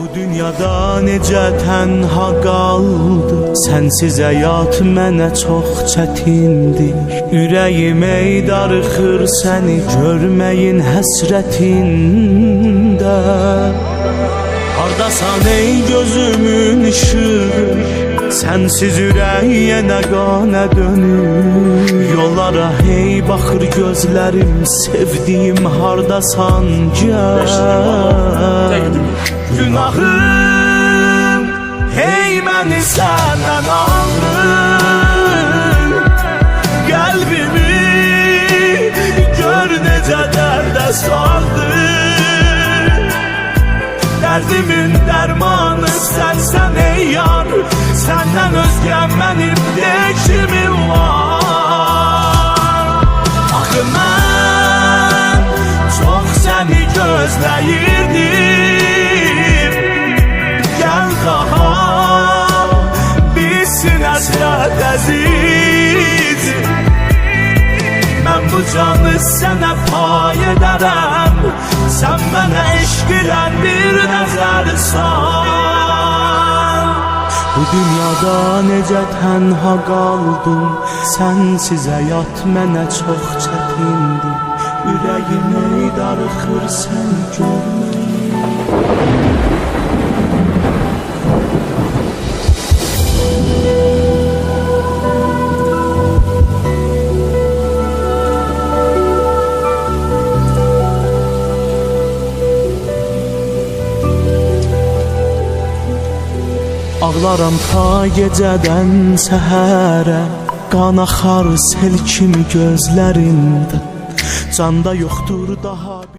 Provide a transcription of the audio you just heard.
Bu dünyada necə tənha qaldı Sənsiz həyat mənə çox çətindir Ürəyim ey darıxır səni görməyin həsrətində Hardasan ey gözümün ışığı Sensiz nə qanə dönür? Yollara hey baxır gözlərim Sevdiyim hardasan gəl Günahım. Hey məni səndən alır Qəlbimi gör necə dərdə saldı Derdimin dermanı sensen ey yar. Senden özgə mənim dəkimim var. Axı mən çox səni gözləyirdim canı sənə pay edərəm Sən mənə eşq ilə bir nəzər sal. Bu dünyada necə tənha qaldım Sənsiz həyat mənə çox çətindir Ürəyim ey darıxır sən görməyim Ağlaram ta gecədən səhərə. Qan axar sel kimi gözlərimdə. Canda yoxdur daha